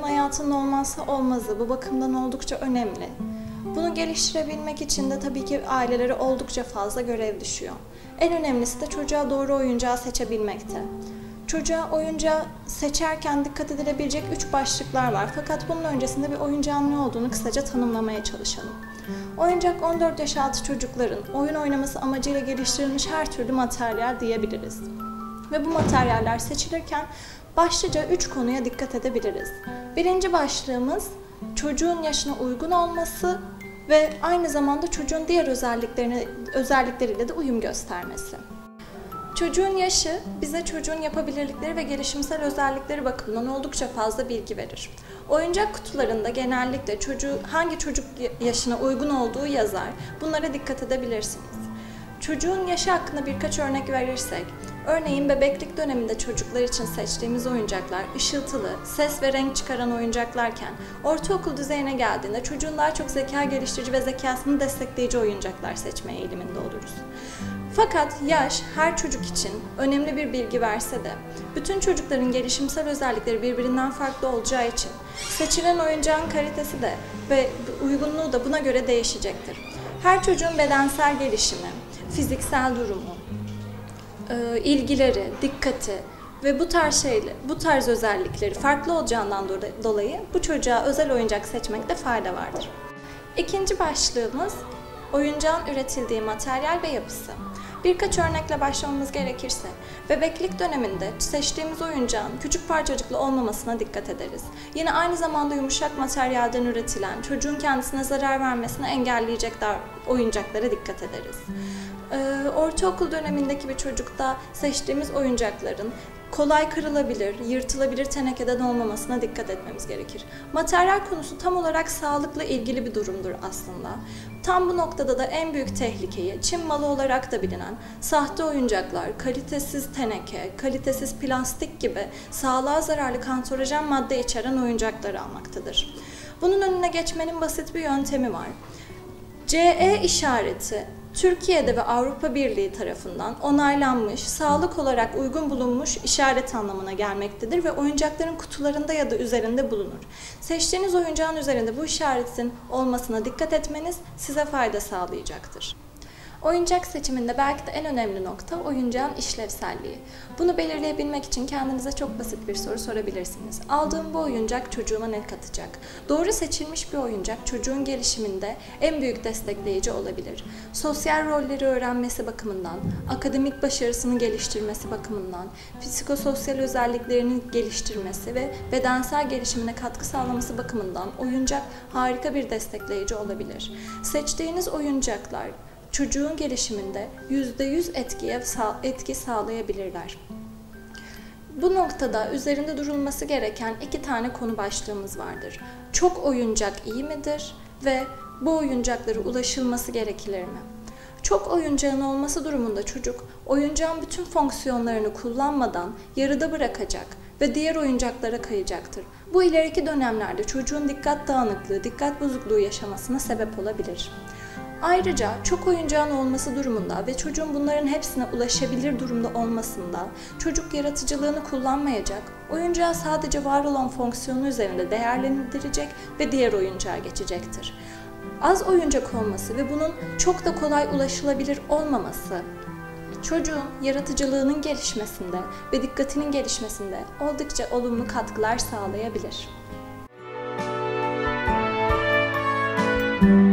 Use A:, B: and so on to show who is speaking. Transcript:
A: Çocuğun hayatının olmazsa olmazı, bu bakımdan oldukça önemli. Bunu geliştirebilmek için de tabii ki ailelere oldukça fazla görev düşüyor. En önemlisi de çocuğa doğru oyuncağı seçebilmekte. Çocuğa oyuncağı seçerken dikkat edilebilecek üç başlıklar var. Fakat bunun öncesinde bir oyuncağın ne olduğunu kısaca tanımlamaya çalışalım. Oyuncak 14 yaş altı çocukların oyun oynaması amacıyla geliştirilmiş her türlü materyal diyebiliriz. Ve bu materyaller seçilirken başlıca üç konuya dikkat edebiliriz. Birinci başlığımız çocuğun yaşına uygun olması ve aynı zamanda çocuğun diğer özelliklerini özellikleriyle de uyum göstermesi. Çocuğun yaşı bize çocuğun yapabilirlikleri ve gelişimsel özellikleri bakımından oldukça fazla bilgi verir. Oyuncak kutularında genellikle çocuğu hangi çocuk yaşına uygun olduğu yazar. Bunlara dikkat edebilirsiniz. Çocuğun yaşı hakkında birkaç örnek verirsek, örneğin bebeklik döneminde çocuklar için seçtiğimiz oyuncaklar ışıltılı, ses ve renk çıkaran oyuncaklarken, ortaokul düzeyine geldiğinde çocuğun daha çok zeka geliştirici ve zekasını destekleyici oyuncaklar seçmeye eğiliminde oluruz. Fakat yaş her çocuk için önemli bir bilgi verse de bütün çocukların gelişimsel özellikleri birbirinden farklı olacağı için seçilen oyuncağın kalitesi de ve uygunluğu da buna göre değişecektir. Her çocuğun bedensel gelişimi, fiziksel durumu, e, ilgileri, dikkati ve bu tarz şeyler, bu tarz özellikleri farklı olacağından dolayı bu çocuğa özel oyuncak seçmekte fayda vardır. İkinci başlığımız oyuncağın üretildiği materyal ve yapısı. Birkaç örnekle başlamamız gerekirse, bebeklik döneminde seçtiğimiz oyuncağın küçük parçacıklı olmamasına dikkat ederiz. Yine aynı zamanda yumuşak materyalden üretilen, çocuğun kendisine zarar vermesini engelleyecek oyuncaklara dikkat ederiz. Ee, ortaokul dönemindeki bir çocukta seçtiğimiz oyuncakların kolay kırılabilir, yırtılabilir tenekeden olmamasına dikkat etmemiz gerekir. Materyal konusu tam olarak sağlıkla ilgili bir durumdur aslında. Tam bu noktada da en büyük tehlikeyi Çin malı olarak da bilinen sahte oyuncaklar, kalitesiz teneke, kalitesiz plastik gibi sağlığa zararlı kanserojen madde içeren oyuncakları almaktadır. Bunun önüne geçmenin basit bir yöntemi var. CE işareti Türkiye'de ve Avrupa Birliği tarafından onaylanmış, sağlık olarak uygun bulunmuş işaret anlamına gelmektedir ve oyuncakların kutularında ya da üzerinde bulunur. Seçtiğiniz oyuncağın üzerinde bu işaretin olmasına dikkat etmeniz size fayda sağlayacaktır. Oyuncak seçiminde belki de en önemli nokta oyuncağın işlevselliği. Bunu belirleyebilmek için kendinize çok basit bir soru sorabilirsiniz. Aldığım bu oyuncak çocuğuma ne katacak? Doğru seçilmiş bir oyuncak çocuğun gelişiminde en büyük destekleyici olabilir. Sosyal rolleri öğrenmesi bakımından, akademik başarısını geliştirmesi bakımından, psikososyal özelliklerini geliştirmesi ve bedensel gelişimine katkı sağlaması bakımından oyuncak harika bir destekleyici olabilir. Seçtiğiniz oyuncaklar çocuğun gelişiminde %100 etkiye, etki sağlayabilirler. Bu noktada üzerinde durulması gereken iki tane konu başlığımız vardır. Çok oyuncak iyi midir ve bu oyuncaklara ulaşılması gerekilir mi? Çok oyuncağın olması durumunda çocuk oyuncağın bütün fonksiyonlarını kullanmadan yarıda bırakacak ve diğer oyuncaklara kayacaktır. Bu ileriki dönemlerde çocuğun dikkat dağınıklığı, dikkat bozukluğu yaşamasına sebep olabilir. Ayrıca çok oyuncağın olması durumunda ve çocuğun bunların hepsine ulaşabilir durumda olmasında çocuk yaratıcılığını kullanmayacak, oyuncağı sadece var olan fonksiyonu üzerinde değerlendirecek ve diğer oyuncağa geçecektir. Az oyuncak olması ve bunun çok da kolay ulaşılabilir olmaması çocuğun yaratıcılığının gelişmesinde ve dikkatinin gelişmesinde oldukça olumlu katkılar sağlayabilir. Müzik